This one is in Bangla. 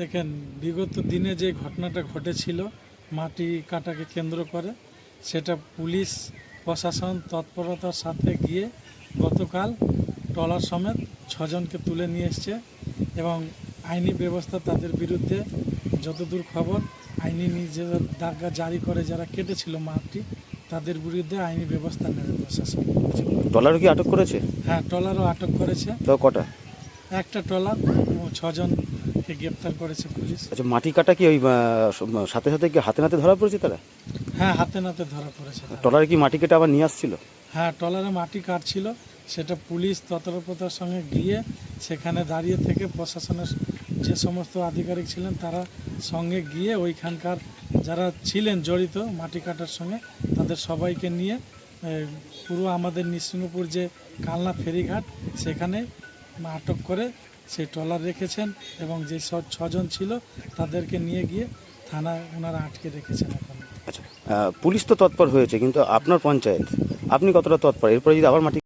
দেখেন বিগত দিনে যে ঘটনাটা ঘটেছিল মাটি কাটাকে কেন্দ্র করে সেটা পুলিশ প্রশাসন তৎপরতার সাথে গিয়ে গতকাল ট্রলার সমেত ছজনকে তুলে নিয়ে এসছে এবং আইনি ব্যবস্থা তাদের বিরুদ্ধে যতদূর খবর আইনি নিজের দাগা জারি করে যারা কেটেছিল মাটি তাদের বিরুদ্ধে আইনি ব্যবস্থা নেবে প্রশাসন। ট্রলারও কি আটক করেছে? হ্যাঁ ট্রলারও আটক করেছে। তো কটা? একটা ট্রলার এবং ছজনকে গ্রেপ্তার করেছে পুলিশ। আচ্ছা মাটি কাটা কি ওই সাথে সাথে কি হাতে নাতে ধরা পড়েছে তারা? হ্যাঁ হাতে নাতে ধরা পড়েছে ট্রলারে কি মাটি কেটে আবার নিয়ে আসছিল? হ্যাঁ ট্রলারে মাটি কাটছিল সেটা পুলিশ তৎপরতার সঙ্গে গিয়ে সেখানে দাঁড়িয়ে থেকে প্রশাসনের যে সমস্ত আধিকারিক ছিলেন তারা সঙ্গে গিয়ে ওইখানকার যারা ছিলেন জড়িত মাটি কাটার সঙ্গে তাদের সবাইকে নিয়ে পুরো আমাদের নিঃসিংহপুর যে কালনা ফেরিঘাট সেখানে আটক করে সেই ট্রলার রেখেছেন এবং যে ছজন ছিল তাদেরকে নিয়ে গিয়ে থানায় ওনারা আটকে রেখেছেন এখন। আচ্ছা পুলিশ তো তৎপর হয়েছে, কিন্তু আপনার পঞ্চায়েত, আপনি কতটা তৎপর? এরপরে যদি আবার মাটি